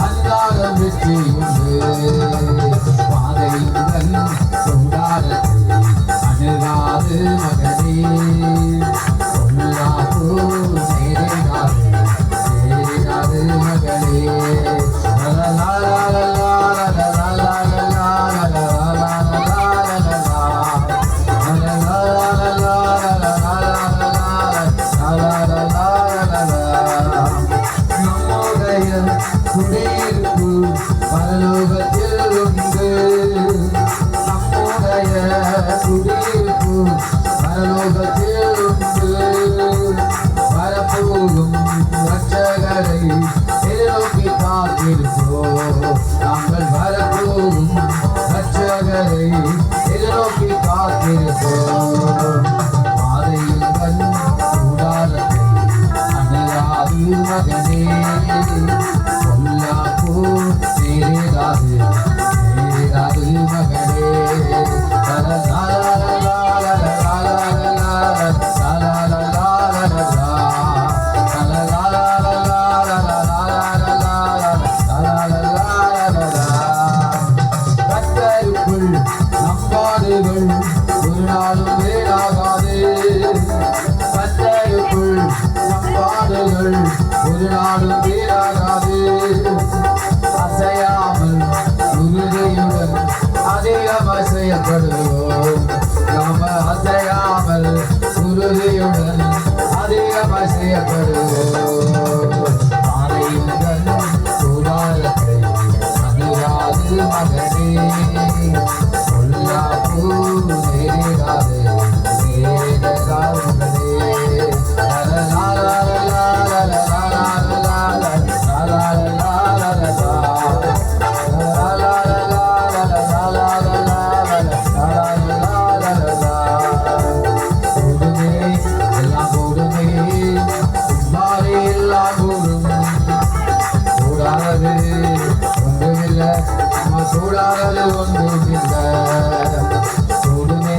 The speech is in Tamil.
அன்றாடம் வெற்றி உண்டு பாதையுடன் சூடாரத்தை அணுகாது மகனே மகளே மகனே பொல்லாப்போ நேரிடாது நேரிடாது அதிகம் அசையப்படுவோம் நாம அசையாமல் உறுதியுடன் அதிகம் அசையப்படுவோம் கூடாது ஒன்றுமில்லை. நம்ம கூடாது ஒன்றுமில்லை கூடுமே